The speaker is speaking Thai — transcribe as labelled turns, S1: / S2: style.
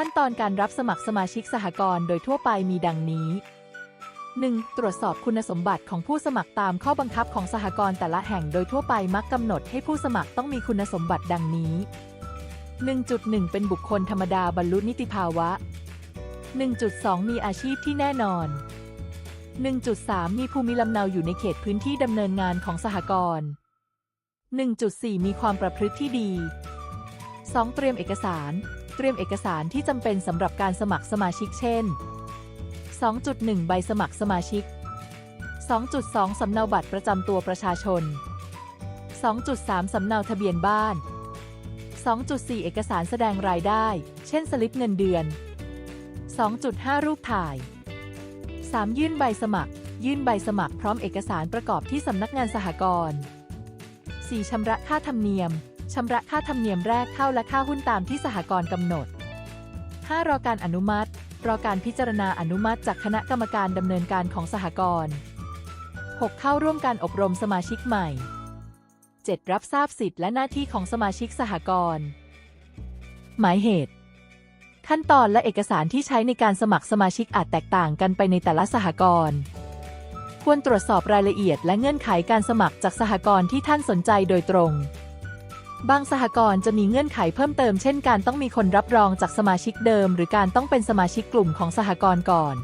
S1: ขั้นตอนการรับสมัครสมาชิกสหกรณ์โดยทั่วไปมีดังนี้ 1. ตรวจสอบคุณสมบัติของผู้สมัครตามข้อบังคับของสหกรณ์แต่ละแห่งโดยทั่วไปมักกำหนดให้ผู้สมัครต้องมีคุณสมบัติดังนี้ 1.1 เป็นบุคคลธรรมดาบรรลุนิติภาวะ 1.2 มีอาชีพที่แน่นอน 1.3 มีภูมิลำเนาอยู่ในเขตพื้นที่ดำเนินงานของสหกรณ์ 1.4 มีความประพฤติที่ดี 2. เตรียมเอกสาร เตรียมเอกสารที่จำเป็นสำหรับการสมัครสมาชิกเช่น 2.1 ใบสมัครสมาชิก 2.2 สำเนาบัตรประจำตัวประชาชน 2.3 สำเนาทะเบียนบ้าน 2.4 เอกสารแสดงรายได้ เช่นสลิปเงินเดือน 2.5 รูปถ่าย 3. ยื่นใบสมัคร ยื่นใบสมัครพร้อมเอกสารประกอบที่สำนักงานสหกรณ์ 4. ชำระค่าธรรมเนียม ชำระค่าธรรมเนียมแรกเข้าและค่าหุ้นตามที่สหกรณ์กำหนด 5. รอการอนุมัติ รอการพิจารณาอนุมัติจากคณะกรรมการดำเนินการของสหกรณ์ 6. เข้าร่วมการอบรมสมาชิกใหม่ 7. รับทราบสิทธิและหน้าที่ของสมาชิกสหกรณ์ หมายเหตุ ขั้นตอนและเอกสารที่ใช้ในการสมัครสมาชิกอาจแตกต่างกันไปในแต่ละสหกรณ์ควรตรวจสอบรายละเอียดและเงื่อนไขการสมัครจากสหกรณ์ที่ท่านสนใจโดยตรง บางสหกรณ์จะมีเงื่อนไขเพิ่มเติมเช่นการต้องมีคนรับรองจากสมาชิกเดิม หรือการต้องเป็นสมาชิกกลุ่มของสหกรณ์ก่อน